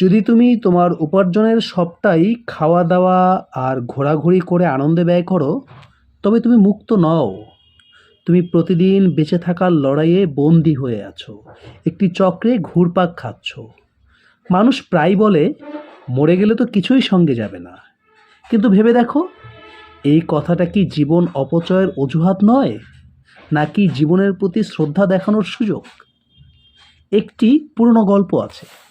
যদি তুমি তোমার উপার্জনের সবটাই খাওয়া দাওয়া আর ঘোরাঘুরি করে আনন্দে ব্যয় করো, তবে তুমি মুক্ত নও। তুমি প্রতিদিন বেঁচে থাকার লড়াইয়ে বন্দি হয়ে আছো। একটি চক্রে ঘুরপাক খাচ্ছ। মানুষ প্রায় বলে, মরে গেলে তো কিছুই সঙ্গে যাবে না। কিন্তু ভেবে দেখো, এই কথাটা কি জীবন অপচয়ের অজুহাত নয়, নাকি জীবনের প্রতি শ্রদ্ধা দেখানোর সুযোগ? একটি পুরনো গল্প আছে।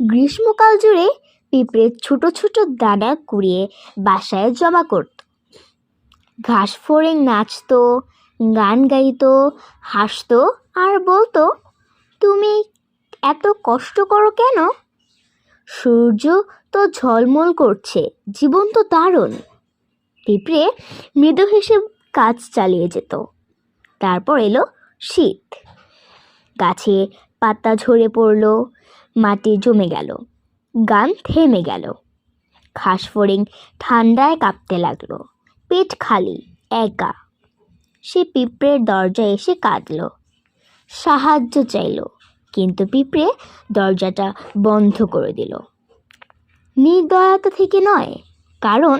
গ্রীষ্মকাল জুড়ে পিঁপড়ে ছোট ছোট দানা কুড়িয়ে বাসায় জমা করত। ঘাস ফড়িং, নাচতো, গান গাইতো, হাসতো আর বলতো, তুমি এত কষ্ট করো কেন? সূর্য তো ঝলমল করছে, জীবন তো দারুণ। পিঁপড়ে মৃদু হেসে কাজ চালিয়ে যেত। তারপর এলো শীত। গাছে পাতা ঝরে পড়ল মাটি জমে গেল, গান থেমে গেল। ঘাস ফড়িং ঠান্ডায় কাঁপতে লাগল, পেট খালি, একা। সে পিঁপড়ের দরজায় এসে কাঁদল, সাহায্য চাইলো, কিন্তু পিঁপড়ে দরজাটা বন্ধ করে দিল। নির্দয়তা থেকে নয়, কারণ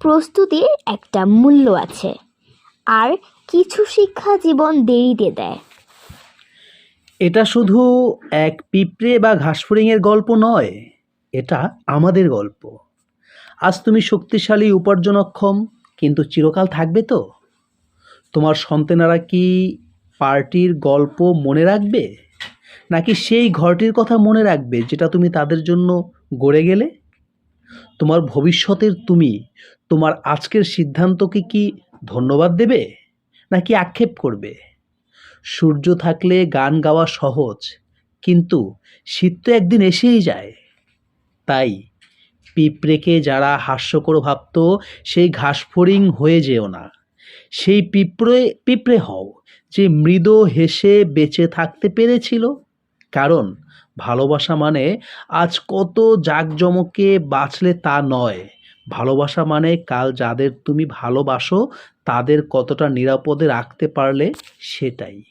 প্রস্তুতির একটা মূল্য আছে, আর কিছু শিক্ষা জীবন দেরিতে দেয়। এটা শুধু এক পিঁপড়ে বা ঘাসফড়িংয়ের গল্প নয়, এটা আমাদের গল্প। আজ তুমি শক্তিশালী, উপার্জনক্ষম, কিন্তু চিরকাল থাকবে তো? তোমার সন্তানেরা কি পার্টির গল্প মনে রাখবে? নাকি সেই ঘরটির কথা মনে রাখবে যেটা তুমি তাদের জন্য গড়ে গেলে? তোমার ভবিষ্যতের তুমি, তোমার আজকের সিদ্ধান্তকে কি ধন্যবাদ দেবে? নাকি আক্ষেপ করবে? সূর্য থাকলে গান গাওয়া সহজ, কিন্তু শীত তো একদিন এসেই যায়। তাই পিঁপড়েকে যারা হাস্যকর ভাবত, সেই ঘাসফড়িং হয়ে যেও না। সেই পিঁপড়ে পিঁপড়ে হও যে মৃদ হেসে বেঁচে থাকতে পেরেছিল। কারণ ভালোবাসা মানে আজ কত জাঁকজমকে বাঁচলে তা নয়। ভালোবাসা মানে কাল যাদের তুমি ভালোবাসো, তাদের কতটা নিরাপদে রাখতে পারলে সেটাই।